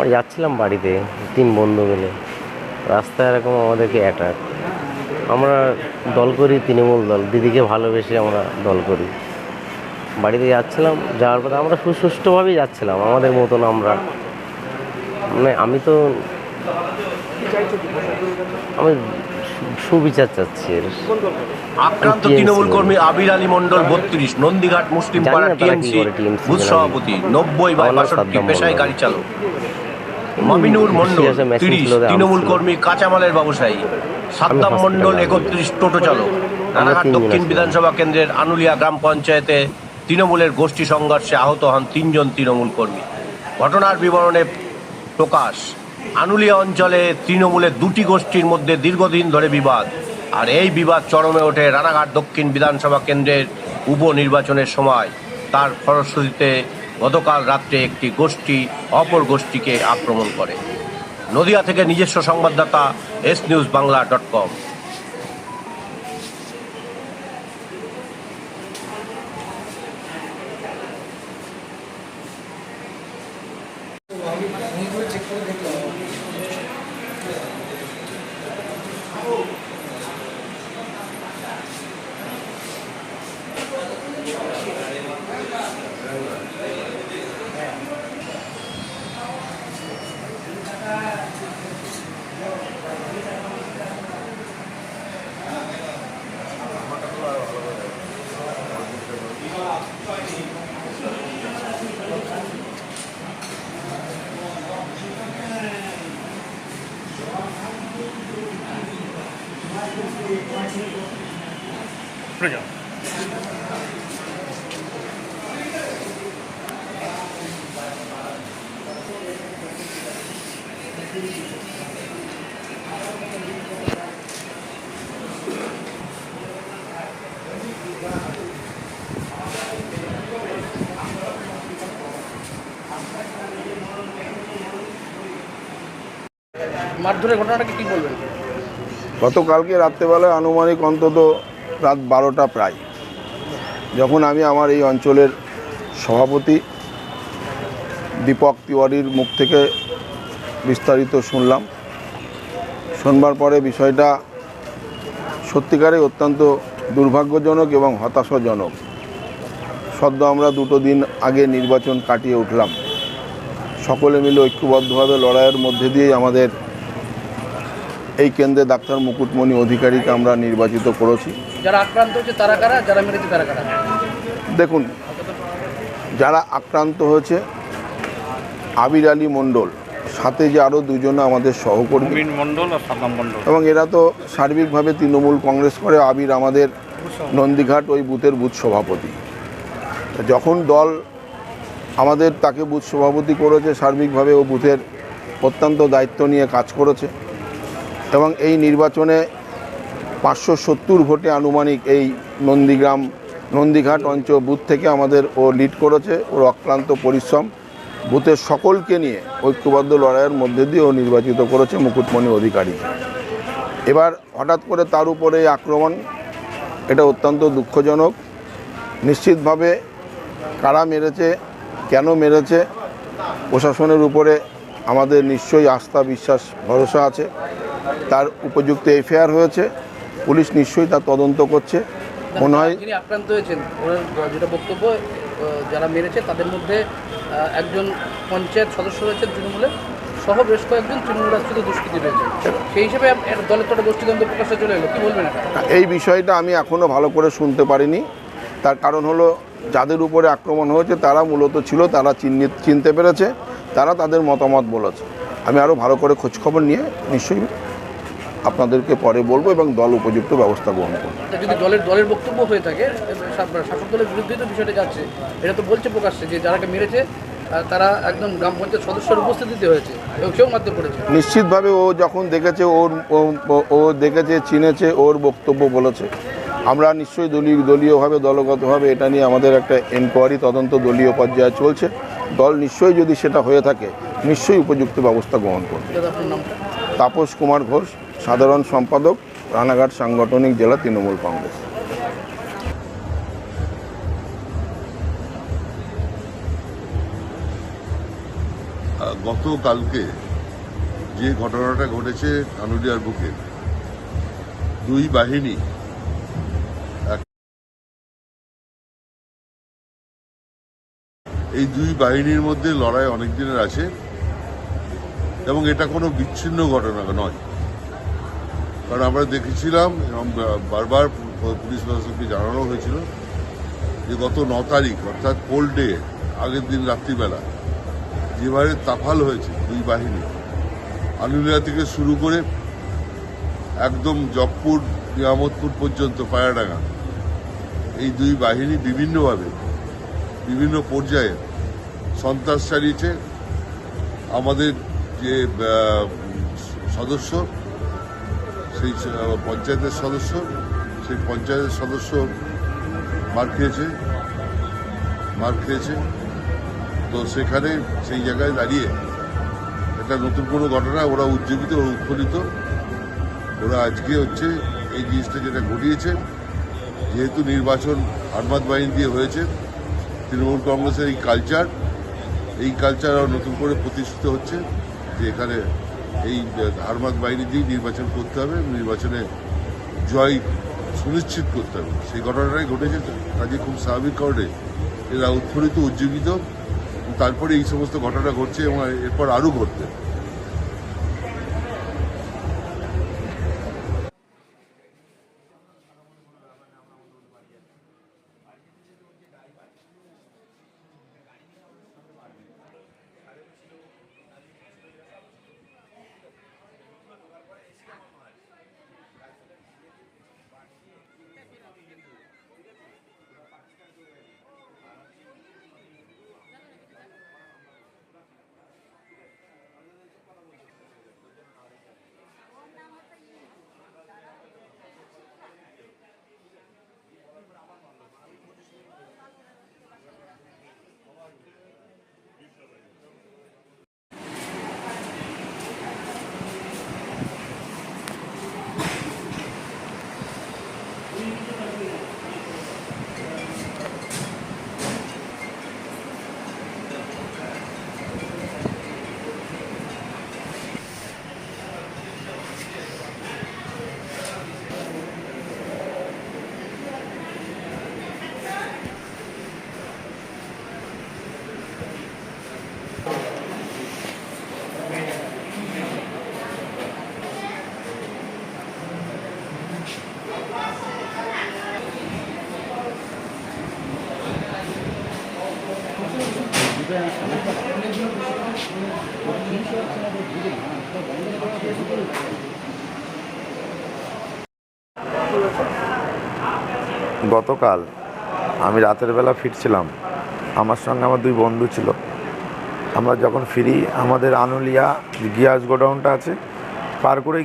আমরা যাচ্ছিলাম বাড়িতে তিন বন্ধু মিলে। রাস্তায় এরকম আমাদেরকে অ্যাটাক আমরা দল করি তৃণমূল দল। দিদিকে ভালোবেসে আমরা দল করি। বাড়িতে যাচ্ছিলাম যাওয়ার পরে আমরা সুষ্ঠুভাবেই যাচ্ছিলাম আমাদের মতন আমরা। মানে আমি তো আমি সুবিচার চাচ্ছি এর। আক্রান্ত তৃণমূল কর্মী আবির আলী মন্ডল বত্রিশ নন্দীঘাট মুসলিম পাড়া টিএমসি বুথ সভাপতি নব্বই বাই বাষট্টি পেশায় গাড়ি চালক। মামিনুর মন্ডল তিরিশ তৃণমূল কর্মী কাঁচামালের ব্যবসায়ী। সাদ্দাম মন্ডল একত্রিশ টোটো চালক। রানাঘাট দক্ষিণ বিধানসভা কেন্দ্রের আনুলিয়া গ্রাম পঞ্চায়েতে তৃণমূলের গোষ্ঠী সংঘর্ষে আহত হন তিনজন তৃণমূল কর্মী। ঘটনার বিবরণে প্রকাশ আনুলিয়া অঞ্চলে তৃণমূলের দুটি গোষ্ঠীর মধ্যে দীর্ঘদিন ধরে বিবাদ। আর এই বিবাদ চরমে ওঠে রানাঘাট দক্ষিণ বিধানসভা কেন্দ্রের উপনির্বাচনের সময়। তার ফলশ্রুতিতে গতকাল রাত্রে একটি গোষ্ঠী অপর গোষ্ঠীকে আক্রমণ করে। নদিয়া থেকে নিজস্ব সংবাদদাতা S news Bangla dot com মারধরের ঘটনাটাকে কি বলবেন? গতকালকে রাত্রেবেলায় আনুমানিক অন্তত রাত বারোটা প্রায়। যখন আমি আমার এই অঞ্চলের সভাপতি দীপক তিওয়ারির মুখ থেকে বিস্তারিত শুনলাম। শোনবার পরে বিষয়টা সত্যিকারে অত্যন্ত দুর্ভাগ্যজনক এবং হতাশাজনক। সদ্য আমরা দুটো দিন আগে নির্বাচন কাটিয়ে উঠলাম। সকলে মিলে ঐক্যবদ্ধভাবে লড়াইয়ের মধ্যে দিয়েই আমাদের এই কেন্দ্রে ডাক্তার মুকুটমণি অধিকারীকে আমরা নির্বাচিত করেছি। যারা আক্রান্ত হচ্ছে তারা কারা? যারা মেরেছে তারা কারা? দেখুন যারা আক্রান্ত হয়েছে আবির আলী মণ্ডল সাথে যে আরও দুজন আমাদের সহকর্মী। আর মণ্ডল। এবং এরা তো সার্বিকভাবে তৃণমূল কংগ্রেস করে আবির আমাদের নন্দীঘাট ওই বুথের বুথ সভাপতি। যখন দল আমাদের তাকে বুথ সভাপতি করেছে সার্বিকভাবে ও বুথের অত্যন্ত দায়িত্ব নিয়ে কাজ করেছে। এবং এই নির্বাচনে পাঁচশো সত্তর ভোটে আনুমানিক এই নন্দীগ্রাম, নন্দীঘাট অঞ্চল বুথ থেকে আমাদের ও লিড করেছে। ওর অক্লান্ত পরিশ্রম বুথের সকলকে নিয়ে ঐক্যবদ্ধ লড়াইয়ের মধ্যে দিয়ে ও নির্বাচিত করেছে মুকুটমণি অধিকারী। এবার হঠাৎ করে তার উপরে আক্রমণ, এটা অত্যন্ত দুঃখজনক। নিশ্চিতভাবে কারা মেরেছে, কেন মেরেছে, প্রশাসনের উপরে আমাদের নিশ্চয়ই আস্থা, বিশ্বাস, ভরসা আছে। তার উপযুক্ত এফআইআর হয়েছে। পুলিশ নিশ্চয়ই তার তদন্ত করছে। মনে হয় যিনি আক্রান্ত হয়েছেন। ওনার যেটা বক্তব্য যারা মেরেছে তাদের মধ্যে একজন পঞ্চায়েত সদস্য রয়েছে তৃণমূলের সহ বেশ কয়েকজন তৃণমূল আশ্রিত দুষ্কৃতী রয়েছে। সেই হিসেবে দলের তো একটা গোষ্ঠীদ্বন্দ্ব প্রকাশে চলে এলো। কি বলবেন এই বিষয়টা আমি এখনও ভালো করে শুনতে পারিনি। তার কারণ হলো যাদের উপরে আক্রমণ হয়েছে তারা মূলত ছিল তারা চিহ্নিত চিনতে পেরেছে তারা তাদের মতামত বলেছে। আমি আরও ভালো করে খোঁজখবর নিয়ে নিশ্চয়ই আপনাদেরকে পরে বলব এবং দল উপযুক্ত ব্যবস্থা গ্রহণ করবে। যদি দলের দলের বক্তব্য হয়ে থাকে শাসক দলের বিরুদ্ধেই তো বিষয়টা যাচ্ছে। এটা তো বলছে প্রকাশ্যে যে যারাকে মেরেছে তারা একদম গ্রাম পঞ্চায়েত সদস্যের উপস্থিতিতে হয়েছে এবং সেও মারতে পড়েছে। নিশ্চিতভাবে ও যখন দেখেছে ওর ও- দেখেছে চিনেছে ওর বক্তব্য বলেছে। আমরা নিশ্চয়ই দলীয় দলীয়ভাবে দলগতভাবে এটা নিয়ে আমাদের একটা এনকোয়ারি তদন্ত দলীয় পর্যায়ে চলছে। দল নিশ্চয়ই যদি সেটা হয়ে থাকে নিশ্চয়ই উপযুক্ত ব্যবস্থা গ্রহণ করবে। তাপস কুমার ঘোষ। সাধারণ সম্পাদক, রানাঘাট সাংগঠনিক জেলা তৃণমূল কংগ্রেস। গতকালকে যে ঘটনাটা ঘটেছে কানুলিয়ার বুকে, দুই বাহিনী এই দুই বাহিনীর মধ্যে লড়াই অনেক দিনের আছে এবং এটা কোনো বিচ্ছিন্ন ঘটনা নয়। কারণ আমরা দেখেছিলাম এবং বারবার পুলিশ প্রশাসনকে জানানো হয়েছিল যে গত ন তারিখ, অর্থাৎ কোল্ড ডে, আগের দিন রাত্রিবেলা, যেভাবে তাফাল হয়েছে দুই বাহিনী আনুলিয়া থেকে শুরু করে একদম জবপুর, নিয়ামতপুর পর্যন্ত, পায়াডাঙ্গা, এই দুই বাহিনী বিভিন্নভাবে, বিভিন্ন পর্যায়ে সন্ত্রাস চালিয়েছে। আমাদের যে সদস্য সেই পঞ্চায়েতের সদস্য, সেই পঞ্চায়েতের সদস্য মার খেয়েছে মার খেয়েছে। তো সেখানে সেই জায়গায় দাঁড়িয়ে একটা নতুন কোনো ঘটনা ওরা উজ্জীবিত উৎফুল্লিত। ওরা আজকে হচ্ছে এই জিনিসটা যেটা ঘটিয়েছে, যেহেতু নির্বাচন আর্মাদ বাহিনী দিয়ে হয়েছে, তৃণমূল কংগ্রেসের এই কালচার এই কালচার আরও নতুন করে প্রতিষ্ঠিত হচ্ছে যে এখানে এই আর্মাদ বাইরে দিয়েই নির্বাচন করতে হবে, নির্বাচনে জয় সুনিশ্চিত করতে হবে। সেই ঘটনাটাই ঘটেছে কাজে খুব স্বাভাবিক কারণে এরা উৎফুল্লিত, উজ্জীবিত। তারপরে এই সমস্ত ঘটনা ঘটছে এবং এরপর আরও ঘটবে। গতকাল আমি রাতের বেলা ফিরছিলাম। আমার সঙ্গে আমার দুই বন্ধু ছিল। আমরা যখন ফিরি, আমাদের আনুলিয়া গিয়াস গোডাউনটা আছে, পার করেই